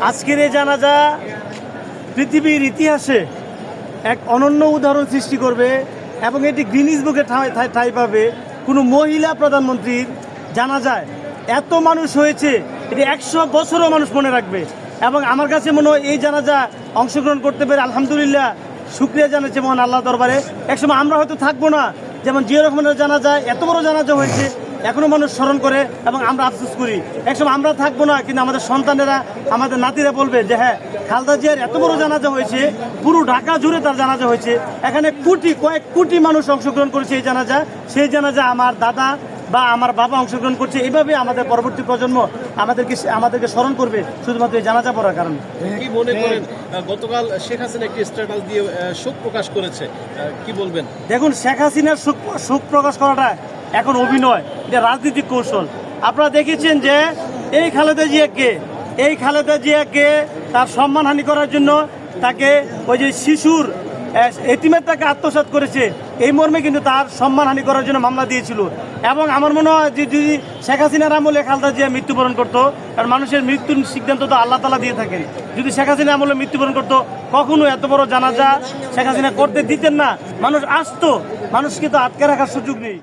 আজকের এই জানাজা পৃথিবীর ইতিহাসে এক অনন্য উদাহরণ সৃষ্টি করবে এবং এটি গ্রিনিজ বুকে ঠাঁই ঠাঁই- পাবে। কোনো মহিলা প্রধানমন্ত্রীর জানা যায় এত মানুষ হয়েছে, এটি একশো বছরও মানুষ মনে রাখবে। এবং আমার কাছে মনে হয় এই জানাজা অংশগ্রহণ করতে পেরে আলহামদুলিল্লাহ শুক্রিয়া জানাচ্ছে মহান আল্লাহ দরবারে। একসময় আমরা হয়তো থাকব না। যেমন জিয়া রহমানের জানাজা এত বড় জানাজা হয়েছে এখনও মানুষ স্মরণ করে এবং আমরা আফসোস করি। একসময় আমরা থাকব না কিন্তু আমাদের সন্তানেরা আমাদের নাতিরা বলবে যে হ্যাঁ খালদা জিয়ার এত বড় জানাজা হয়েছে পুরো ঢাকা জুড়ে তার জানাজা হয়েছে। এখানে কোটি কয়েক কোটি মানুষ অংশগ্রহণ করেছে এই জানাজা। সেই জানাজা আমার দাদা বা আমার বাবা অংশগ্রহণ করছে। এইভাবে আমাদের পরবর্তী প্রজন্ম আমাদেরকে আমাদেরকে স্মরণ করবে শুধুমাত্র এই জানাজা পড়ার কারণে। কি মনে করেন গতকাল শেখ হাসিনা একটি স্ট্যাটাস দিয়ে শোক প্রকাশ করেছে কি বলবেন? দেখুন শেখ হাসিনার সুখ প্রকাশ করাটা এখন অভিনয়। এটা রাজনৈতিক কৌশল। আপনারা দেখেছেন যে এই খালেদা জিয়াকে, এই খালেদা জিয়াকে তার সম্মানহানি করার জন্য তাকে ওই যে শিশুর এতিমের তাকে আত্মসাৎ করেছে। এই মর্মে কিন্তু তার সম্মানহানি করার জন্য মামলা দিয়েছিল। এবং আমার মনে হয় যে যদি শেখ হাসিনার আমলে খালেদা জিয়া মৃত্যুবরণ করতো, কারণ মানুষের মৃত্যুর সিদ্ধান্ত তো আল্লাহ তালা দিয়ে থাকেন। যদি শেখ হাসিনা আমলে মৃত্যুবরণ করতো, কখনো এত বড় জানাজা শেখ হাসিনা করতে দিতেন না। মানুষ আসতো, মানুষকে তো আটকে রাখার সুযোগ নেই।